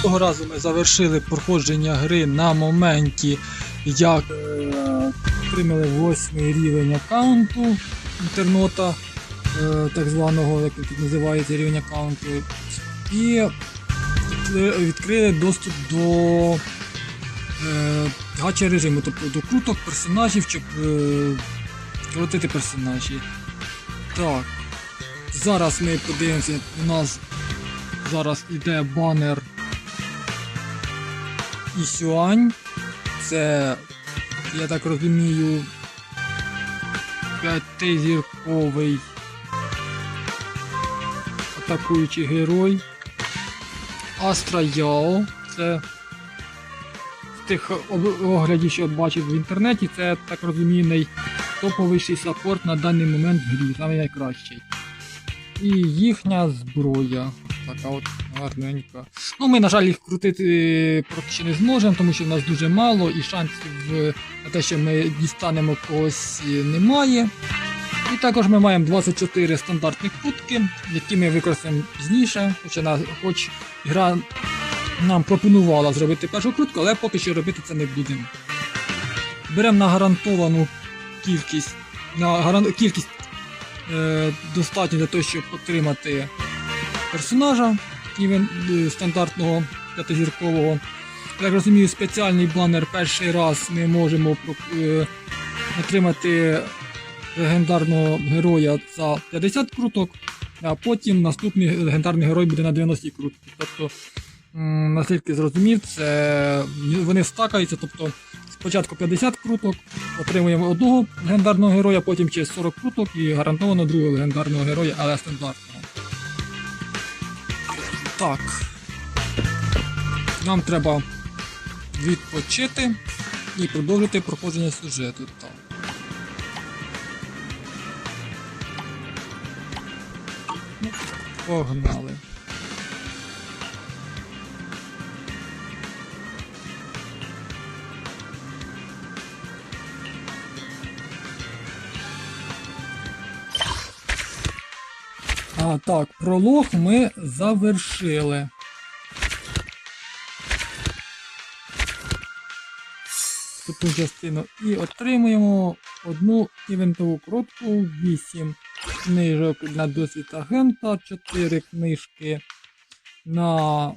Того разу ми завершили проходження гри на моменті, як е, отримали восьмий рівень аккаунту інтернота, е, так званого, як тут називається, рівень аккаунту. І відкрили доступ до е, гача режиму, тобто до круток персонажів, щоб крутити персонажі. Так. Зараз ми подивимося, у нас зараз іде банер Ісюань. Це, я так розумію, п'ятизірковий атакуючий герой. Астра Яо. Це з тих оглядів, що бачив в інтернеті, це так розумію, найтоповіший саппорт на даний момент в грі, найкращий. І їхня зброя. Така от гарненька. Ну, ми, на жаль, їх крутити поки не зможемо, тому що в нас дуже мало і шансів е, на те, що ми дістанемо когось е, немає. І також ми маємо 24 стандартних кутки, які ми використаємо пізніше, хоча хоч гра нам пропонувала зробити першу крутку, але поки що робити це не будемо. Беремо на гарантовану кількість, на гаран... кількість е, достатньо для того, щоб отримати персонажа рівень е, стандартного п'ятизіркового. Як розумію, спеціальний банер перший раз ми можемо е, отримати легендарного героя за 50 круток, а потім наступний легендарний герой буде на 90 крутки. Тобто, наскільки зрозумів, це вони стакаються, тобто спочатку 50 круток, отримуємо одного легендарного героя, потім через 40 круток і гарантовано другого легендарного героя, але стандартного. Так. Нам треба відпочити і продовжити проходження сюжету. Так. Погнали. А, так, пролог ми завершили. Цю частину і отримуємо одну івентову крутку, 8 книжок на досвід агента, 4 книжки на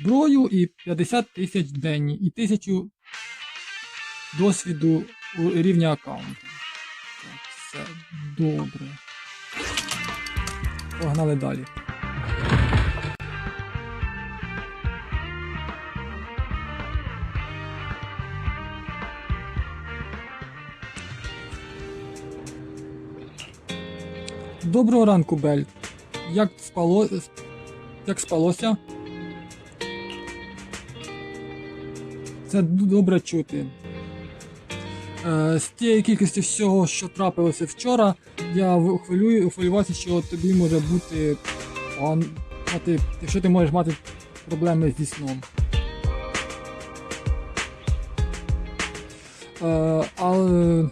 зброю і 50 тисяч денні і 1000 досвіду у рівня аккаунту. Так, все добре. Погнали далі. Доброго ранку, Бель. Як спало... Як спалося? Це добре чути. Е, з тієї кількості всього, що трапилося вчора, я хвилюю, хвилювався, що тобі може бути мати, якщо ти можеш мати проблеми зі сном. Е, але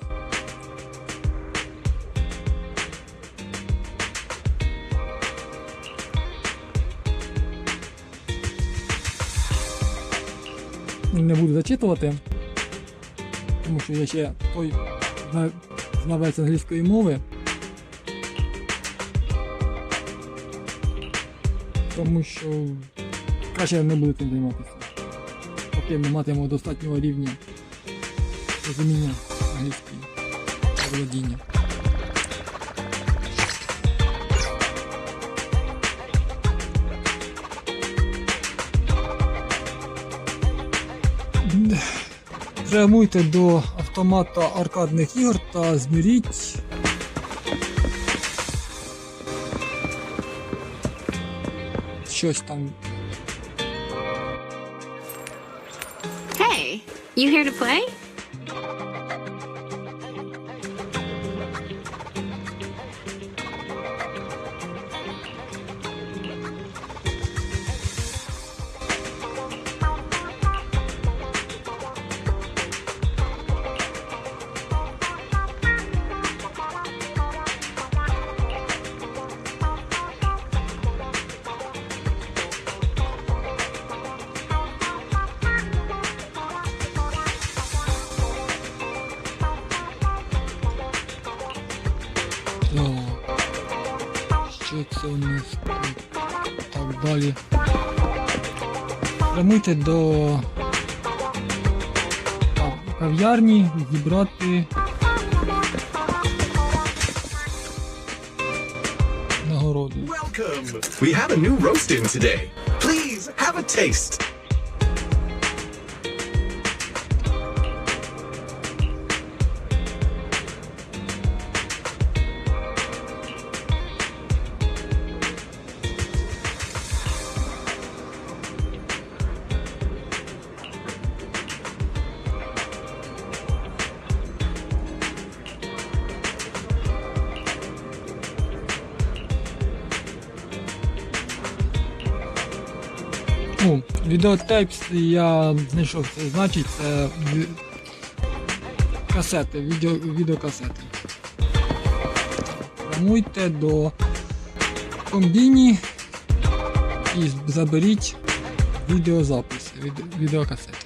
не буду зачитувати, тому що я ще той знавець англійської мови. Тому що краще не буду цим займатися. Поки ми матимемо достатнього рівня розуміння англійської володіння. Прямуйте до автомата аркадних ігор та зміріть. Щось там. Hey, you here to play? Прямуйте до кав'ярні, зібрати нагороду. Welcome! We have a new roast in today. Please have a taste. Ну, відеотейпс я знайшов це значить, це ві- касети, відео, відеокасети. Прямуйте до комбіні і заберіть відеозаписи, від, відеокасети.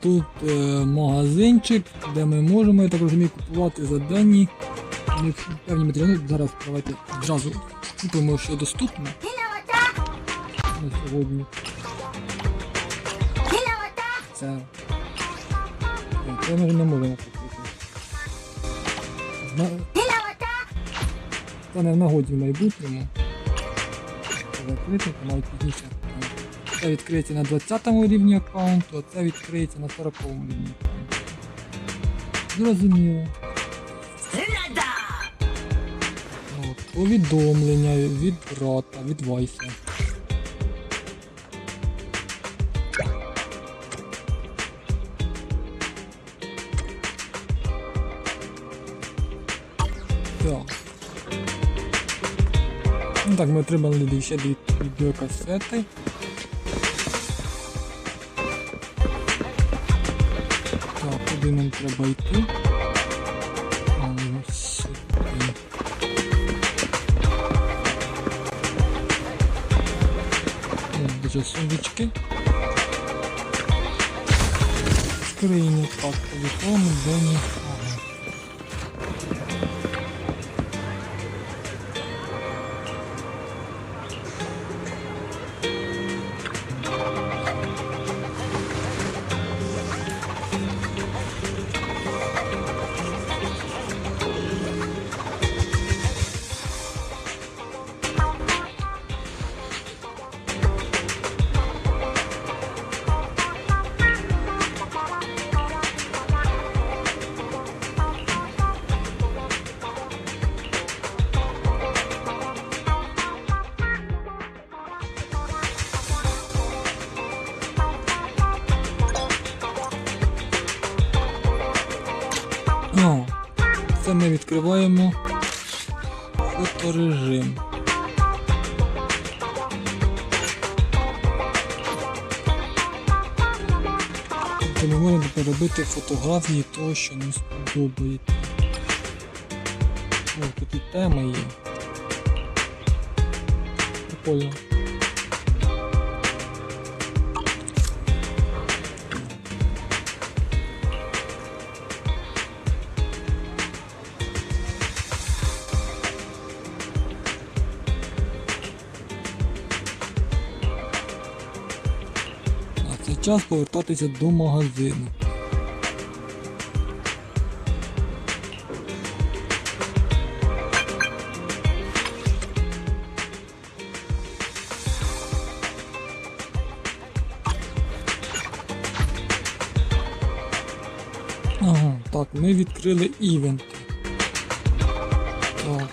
Тут е, магазинчик, де ми можемо, я так розумію, купувати за певні матеріали. Зараз давайте зразу купимо, що доступно на сьогодні. Це, це ми не можемо купити. Це не в нагоді в майбутньому. Закрити, навіть пізніше. Це відкриється на 20 рівні аккаунту, а це відкриється на 40 рівні аккаунту. Зрозуміло. От, повідомлення від брата, від Вайса. Так. Ну так, ми отримали ще дві відеокасети. Куди нам треба йти? А, ось сюди. Ось До. Скрині, так, телефон, Дені. Можемо тепер фотографії того, що нам сподобається. О, тут і теми є. Прикольно. Час повертатися до магазину. Ага, так, ми відкрили івенти. Так.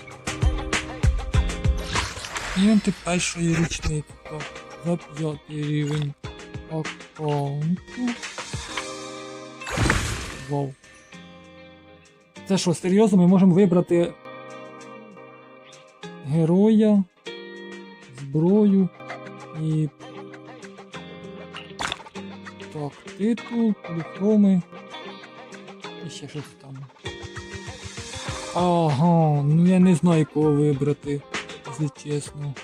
Клієнти першої річниці. За п'ятий рівень аккаунту. Вау. Це що, серйозно, ми можемо вибрати героя, зброю і. Так, титул, поліхроми. І ще щось там. Ага, ну я не знаю кого вибрати, якщо чесно.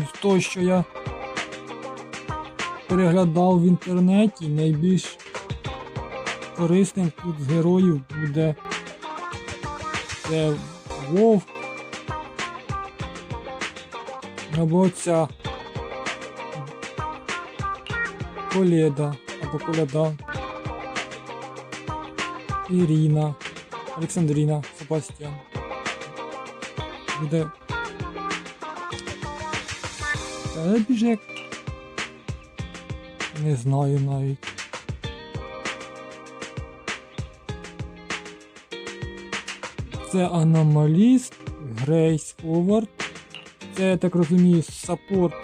З що я переглядав в інтернеті, найбільш корисним тут з героїв буде це Вовк. Або ця Коледа або Коляда. Ірина, Олександріна, Себастьян. Буде. Як. Не знаю навіть. Це аномаліст, Грейс Ховард. Це, я так розумію, саппорт,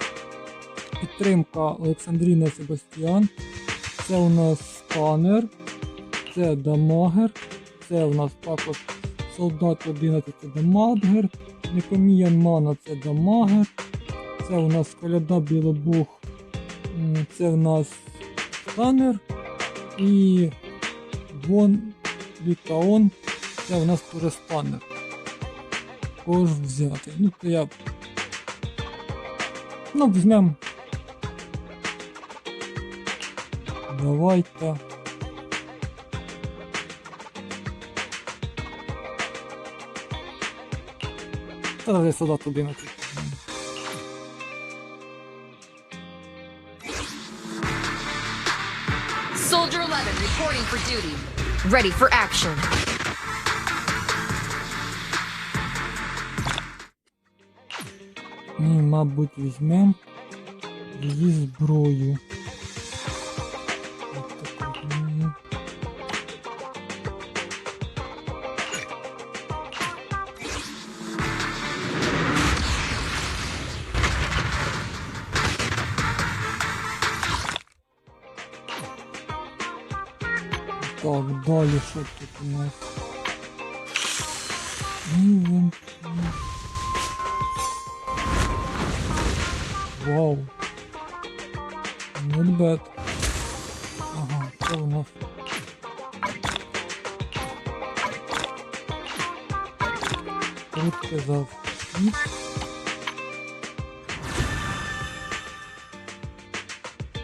підтримка Олександріна Себастьян. Це у нас сканер, це дамагер, це у нас також солдат 11 це дамагер, Некоміян Мана це дамагер, це у нас коляда Білобух, це у нас сканер і Вон Лікаон, це у нас теж сканер. Кого ж взяти? Ну, то я. Ну, візьмем. Давайте. Та давай солдат 11. Soldier reporting for duty. Ready for action. Ми, мабуть, візьмем її зброю. Так, далі що тут у нас? Вау. Not bad. Ага, це у нас. Крутке завхід.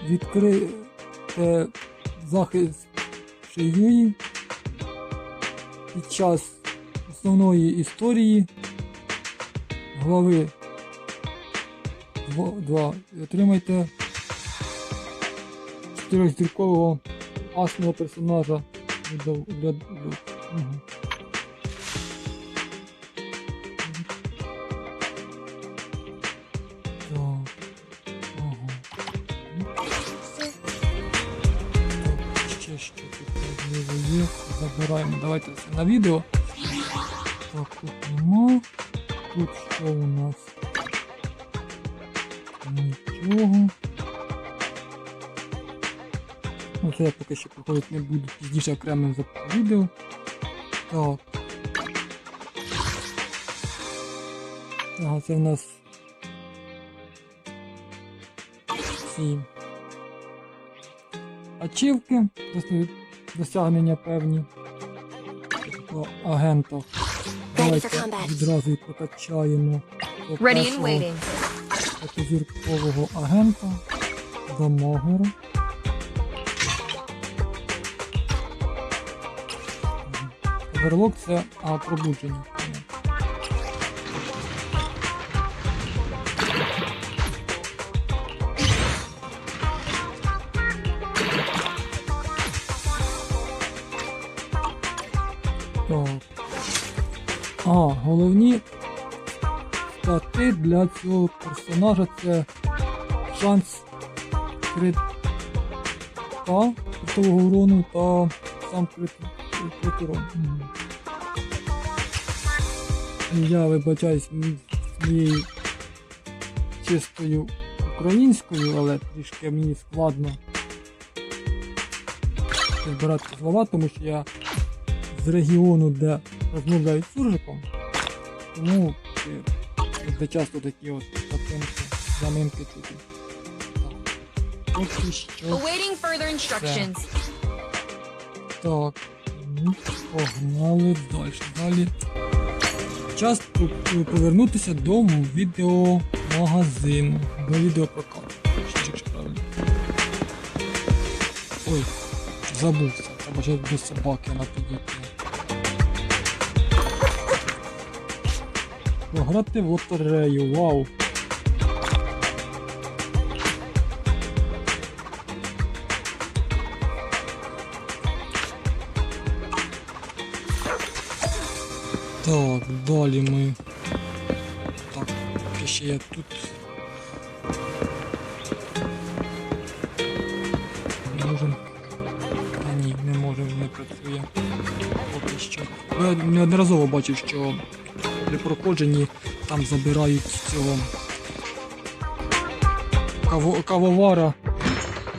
Відкрите захист шиюї під час основної історії глави 2. Отримайте чотирьохзіркового асного персонажа для, для, для, угу. Так. Є. Забираємо. Давайте це на відео. Так, тут нема. Тут що у нас? Нічого. Ну, це я поки що проходити не буду, пізніше окремо за відео. Так. Ага, це в нас ці ачівки, дос- досягнення певні по агента. Давайте відразу і прокачаємо. до першого п'ятизіркового агента Дамагера. Верлок це а, пробудження. А, головні стати для цього персонажа це шанс крита критового урону та сам крит. Я вибачаюсь м- своєю чистою українською, але трішки мені складно збирати слова, тому що я з регіону, де розмовляють суржиком, тому е, де часто такі от картинки, заминки чути. Поки що. Awaiting further instructions. Так, ну, погнали далі. Далі. Час повернутися до відеомагазину. До відеопрокату. Що, якщо правильно. Ой, забувся. Треба ще до собаки на підійти. Пограти в лотерею, вау. Так, далі ми. Так, ще я тут. Можем. А ні, не можемо, не працює. Поки що. Я неодноразово бачив, що при проходженні там забирають цього каво, кавовара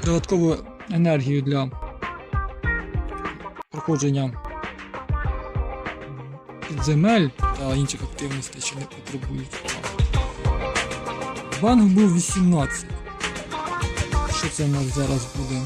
додаткову енергію для проходження підземель та інших активностей, що не потребують. Банк був 18. Що це у нас зараз буде?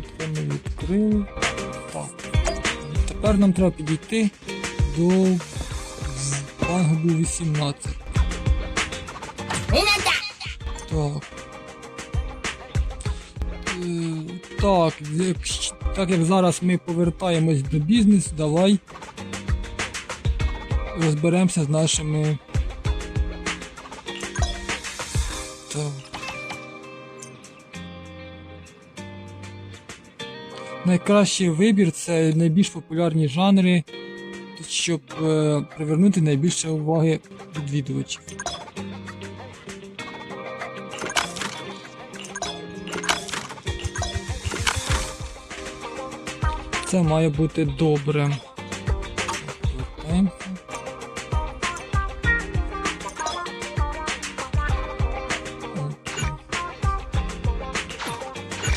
Це ми відкрили? Так. Тепер нам треба підійти до банку 18. Так. Е, Так, як, так як зараз ми повертаємось до бізнесу, давай розберемося з нашими. Так. Найкращий вибір це найбільш популярні жанри, щоб е, привернути найбільше уваги відвідувачів. Це має бути добре.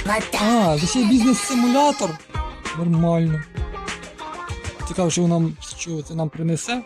А, це ще бізнес-симулятор. Нормально. Цікаво, що нам що це нам принесе.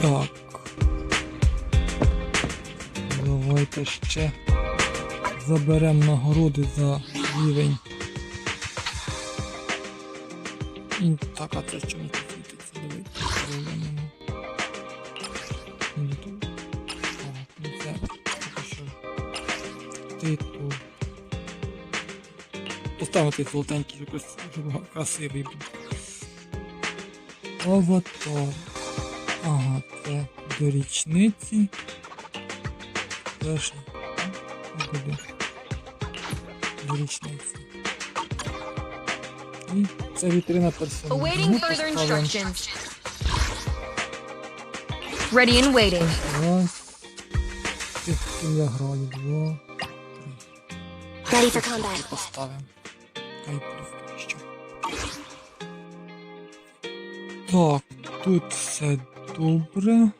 Так. Давайте ще заберемо нагороди за рівень. І так, а це що не світиться? Давайте зеленому. Тут. Так, ну це поки що. Титул. Золотенький, щоб красивий. Аватар. Ага, це до річниці. Теж буде до річниці. І це вітрина further. Ready and waiting. Раз. Тих, ким я граю. Два. Ready for combat. Поставимо. Хай плюс що. Так, тут все добре.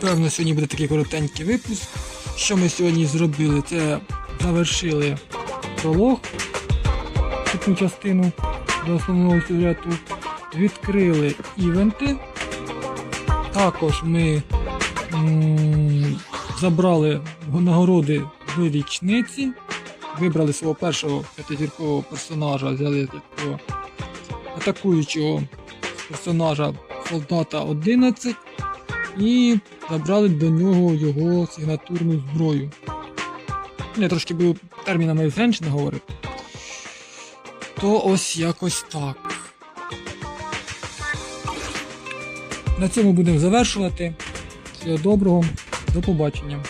Певно, сьогодні буде такий коротенький випуск. Що ми сьогодні зробили? Це завершили пролог, цю частину до основного сюжету. Відкрили івенти. Також ми м, забрали нагороди в річниці. Вибрали свого першого п'ятизіркового персонажа, взяли такого атакуючого персонажа солдата 11 і забрали до нього його сигнатурну зброю. Я трошки буду термінами зменшено говорити. То ось якось так. На цьому будемо завершувати. Всього доброго, до побачення.